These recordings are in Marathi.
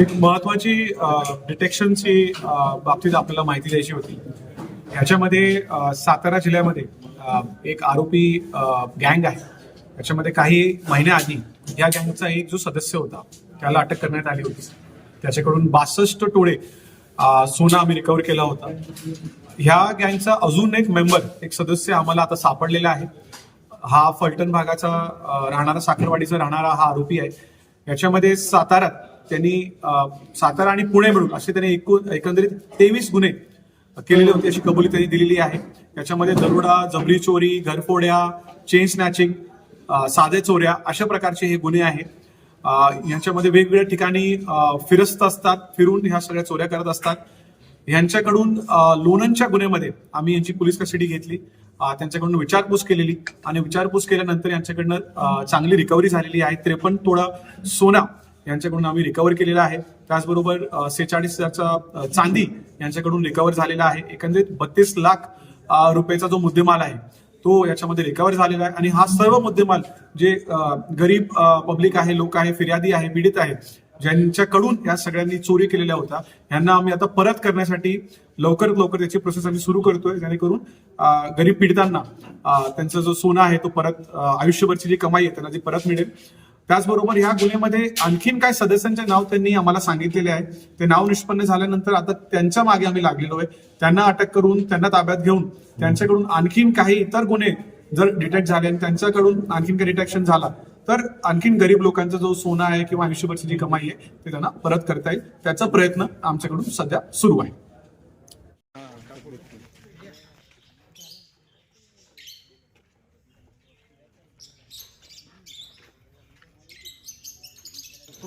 एक महत्वाची डिटेक्शनची बाबतीत आपल्याला माहिती द्यायची होती. ह्याच्यामध्ये सातारा जिल्ह्यामध्ये एक आरोपी गँग आहे. त्याच्यामध्ये काही महिन्याआधी या गँगचा एक जो सदस्य होता त्याला अटक करण्यात आली होती. त्याच्याकडून बासष्ट टोळे सोना सोनं आम्ही रिकवर केला होता. ह्या गँगचा अजून एक मेंबर एक सदस्य आम्हाला आता सापडलेला आहे. हा फलटण भागाचा राहणारा साखरवाडीचा राहणारा हा आरोपी आहे. याच्यामध्ये साताऱ्यात त्यांनी सातारा आणि पुणे मिळून असे त्यांनी एकूण एकंदरीत तेवीस गुन्हे केलेले होते अशी कबुली त्यांनी दिलेली आहे. याच्यामध्ये दरोडा जबरी चोरी घरफोड्या चेन स्नॅचिंग साधे चोऱ्या अशा प्रकारचे हे गुन्हे आहेत यांच्यामध्ये वेगवेगळ्या ठिकाणी फिरस्त असतात फिरून ह्या सगळ्या चोऱ्या करत असतात. यांच्याकडून अ, लोणंदच्या गुन्ह्यामध्ये आम्ही यांची पोलीस कस्टडी घेतली. त्यांच्याकडून विचारपूस केलेली आणि विचारपूस केल्यानंतर यांच्याकडनं चांगली रिकव्हरी झालेली आहे. त्रेपन्न तोळा सोना यांच्याकडून आम्ही रिकव्हर केलेला आहे. त्याचबरोबर सेहेचाळीस हजारचा चांदी यांच्याकडून रिकव्हर झालेला आहे. एकंदरीत बत्तीस लाख रुपयाचा जो मुद्देमाल आहे तो याच्यामध्ये रिकव्हर झालेला आहे. आणि हा सर्व मुद्देमाल जे गरीब पब्लिक आहे लोक आहे फिर्यादी आहे पीडित आहे ज्यांच्याकडून या सगळ्यांनी चोरी केलेल्या होत्या यांना आम्ही आता परत करण्यासाठी लवकरात लवकर त्याची प्रोसेस आम्ही सुरू करतोय. जेणेकरून गरीब पीडितांना त्यांचा जो सोना आहे तो परत आयुष्यभरची जी कमाई आहे त्यांना ती परत मिळेल. त्याचबरोबर ह्या गुन्ह्यामध्ये आणखीन काय सदस्यांचे नाव त्यांनी आम्हाला सांगितलेले आहे. ते नाव निष्पन्न झाल्यानंतर आता त्यांच्या मागे आम्ही लागलेलो आहे. त्यांना अटक करून त्यांना ताब्यात घेऊन त्यांच्याकडून आणखीन काही इतर गुन्हे जर डिटेक्ट झाले आणि त्यांच्याकडून आणखीन काही डिटेक्शन झाला तर आणखीन गरीब लोकांचा जो सोना आहे किंवा आयुष्यभरची जी कमाई आहे ते त्यांना परत करता येईल. त्याचा प्रयत्न आमच्याकडून सध्या सुरू आहे.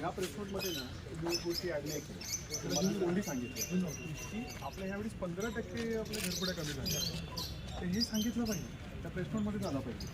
या प्रेसमध्ये ना दोन गोष्टी ॲड नाही केल्या. मला कोणी सांगितलं. की आपल्या ह्यावेळेस पंधरा टक्के आपल्या घरपुड्या कमी झाल्या. तर हे सांगितलं पाहिजे. त्या प्रेसमध्ये झालं पाहिजे.